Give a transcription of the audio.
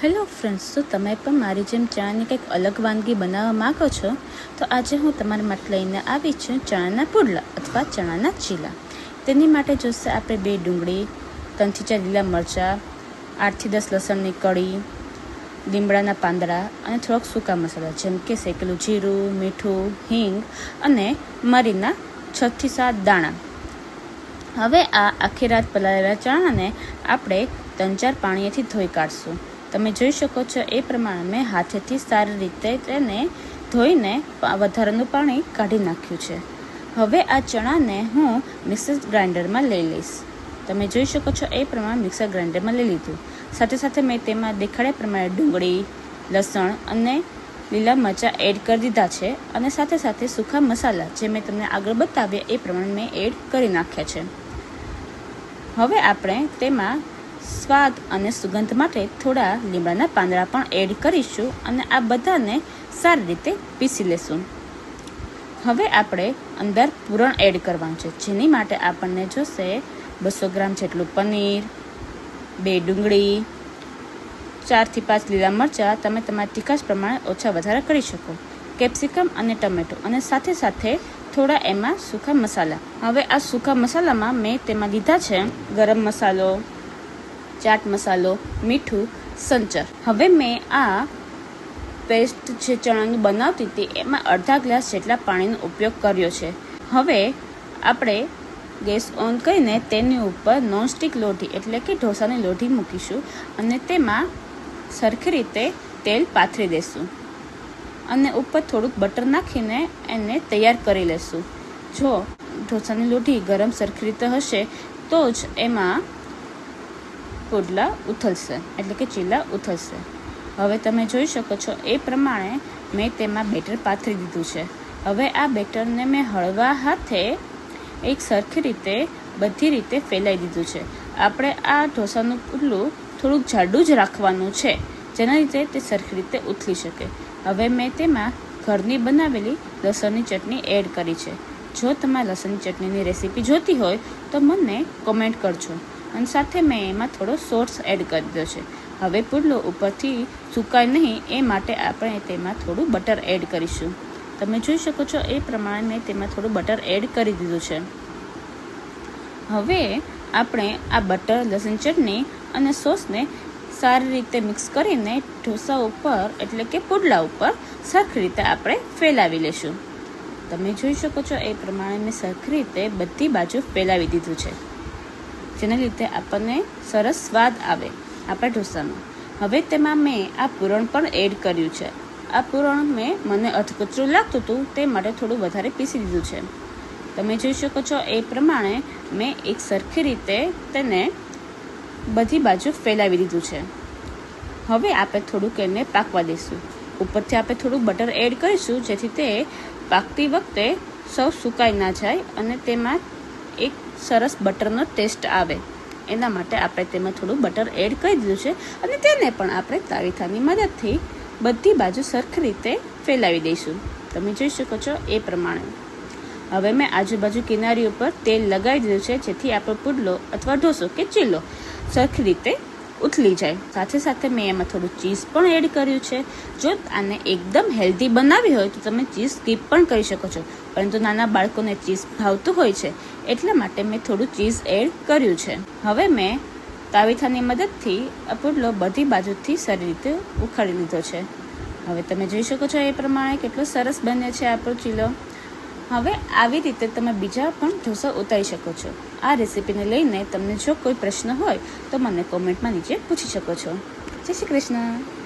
Hello friends, તો તમે પણ મારી જેમ ચણાની કંઈક અલગ વાનગી બનાવવા માગો છો, તો આજે હું તમારા માટે લઈને આવી છું ચણાના પુડલા અથવા ચણાના ચીલા. તેની માટે જોશે આપણે બે ડુંગળી ત્રણથી ચાર લીલા મરચાં, આઠથી દસ લસણની કળી, લીમડાના પાંદડા અને થોડોક સૂકા મસાલા, જેમ કે શેકેલું જીરું, મીઠું, હિંગ અને મરીના છથી સાત દાણા. હવે આ આખી રાત પલાળેલા ચણાને આપણે ત્રણ ચાર પાણીએથી ધોઈ કાઢશું. તમે જોઈ શકો છો એ પ્રમાણે મેં હાથેથી સારી રીતે તેને ધોઈને વધારાનું પાણી કાઢી નાખ્યું છે. હવે આ ચણાને હું મિક્સર ગ્રાઇન્ડરમાં લઈ લઈશ. તમે જોઈ શકો છો એ પ્રમાણે મિક્સર ગ્રાઇન્ડરમાં લઈ લીધું. સાથે સાથે મેં તેમાં દેખાડ્યા પ્રમાણે ડુંગળી, લસણ અને લીલા મરચાં એડ કરી દીધા છે અને સાથે સાથે સૂકા મસાલા જે મેં તમને આગળ બતાવ્યા એ પ્રમાણે મેં એડ કરી નાખ્યા છે. હવે આપણે તેમાં સ્વાદ અને સુગંધ માટે થોડા લીમડાના પાંદડા પણ એડ કરીશું અને આ બધાને સારી રીતે પીસી લેશું. હવે આપણે અંદર પૂરણ એડ કરવાનું છે. જેની માટે આપણને જોશે બસો ગ્રામ જેટલું પનીર, બે ડુંગળી, ચારથી પાંચ લીલા મરચાં. તમે તમારા તીખાશ પ્રમાણે ઓછા વધારે કરી શકો. કેપ્સિકમ અને ટમેટો અને સાથે સાથે થોડા એમાં સૂકા મસાલા. હવે આ સૂકા મસાલામાં મેં તેમાં લીધા છે ગરમ મસાલો ચાટ મસાલો, મીઠું, સંચર. હવે મેં આ પેસ્ટ જે ચણાની બનાવતી હતી, એમાં અડધા ગ્લાસ જેટલા પાણીનો ઉપયોગ કર્યો છે. હવે આપણે ગેસ ઓન કરીને તેની ઉપર નોનસ્ટિક લોઢી, એટલે કે ઢોસાની લોઢી મૂકીશું અને તેમાં સરખી રીતે તેલ પાથરી દઈશું. અને ઉપર થોડુંક બટર નાખીને એને તૈયાર કરી લેશું. જો ઢોસાની લોઢી ગરમ સરખી રીતે હશે, તો જ એમાં પુડલા ઉથલશે, એટલે કે ચીલા ઉથલશે. હવે તમે જોઈ શકો છો, એ પ્રમાણે મેં તેમાં બેટર પાથરી દીધું છે. હવે આ બેટરને મેં હળવા હાથે એક સરખી રીતે, બધી રીતે ફેલાઈ દીધું છે. આપણે આ ઢોસાનું પુડલું થોડુંક જાડું જ રાખવાનું છે, જેના લીધે તે સરખી રીતે ઉથલી શકે. હવે મેં તેમાં ઘરની બનાવેલી લસણની ચટણી એડ કરી છે. જો તમારે લસણની ચટણીની રેસીપી જોતી હોય, તો મને કોમેન્ટ કરજો. અને સાથે મેં એમાં થોડો સોર્સ એડ કરી છે. હવે પુડલો ઉપરથી સુકાય નહીં, એ માટે આપણે તેમાં થોડું બટર એડ કરીશું. તમે જોઈ શકો છો, એ પ્રમાણે મેં તેમાં થોડું બટર એડ કરી દીધું છે. હવે આપણે આ બટર લસણ ચટણી અને સોસને સારી રીતે મિક્સ કરીને ઢોસા ઉપર, એટલે કે પુડલા ઉપર, સરખી રીતે આપણે ફેલાવી લેશું. તમે જોઈ શકો છો, એ પ્રમાણે મેં સરખી રીતે બધી બાજુ ફેલાવી દીધું છે. જેના લીધે આપણને સરસ સ્વાદ આવે આપણા ઢોસાનો. હવે તેમાં મેં આ પૂરણ પણ એડ કર્યું છે. આ પૂરણ મેં મને અધકચરું લાગતું હતું તે માટે થોડું વધારે પીસી દીધું છે. તમે જોઈ શકો છો એ પ્રમાણે મેં એક સરખી રીતે તેને બધી બાજુ ફેલાવી દીધું છે. હવે આપણે થોડુંક એને પાકવા દઈશું. ઉપરથી આપણે થોડું બટર એડ કરીશું જેથી તે પાકતી વખતે સૌ સુકાઈ ના જાય અને તેમાં એક સરસ બટરનો ટેસ્ટ આવે. એના માટે આપણે તેમાં થોડું બટર એડ કરી દીધું છે અને તેને પણ આપણે તાવીથાની મદદથી બધી બાજુ સરખી રીતે ફેલાવી દઈશું. તમે જોઈ શકો છો એ પ્રમાણે. હવે મેં આજુબાજુ કિનારી ઉપર તેલ લગાવી દીધું છે જેથી આપણો પુડલો અથવા ઢોસો કે ચીલો સરખી રીતે ઉથલી જાય. સાથે સાથે મેં એમાં થોડું ચીઝ પણ એડ કર્યું છે. જો આને એકદમ હેલ્ધી બનાવી હોય તો તમે ચીઝ સ્કીપ પણ કરી શકો છો. પરંતુ નાના બાળકોને ચીઝ ભાવતું હોય છે, એટલા માટે મેં થોડું ચીઝ એડ કર્યું છે. હવે મેં તાવીથાની મદદથી પુડલો બધી બાજુથી સારી રીતે ઉખાડી લીધો છે. હવે તમે જોઈ શકો છો એ પ્રમાણે કેટલો સરસ બને છે આપણો ચીલો હવે આવી રીતે તમે બીજા પણ ઢોસા ઉતારી શકો છો. આ રેસીપીને લઈને તમને જો કોઈ પ્રશ્ન હોય તો મને કોમેન્ટમાં નીચે પૂછી શકો છો. જય શ્રી કૃષ્ણ.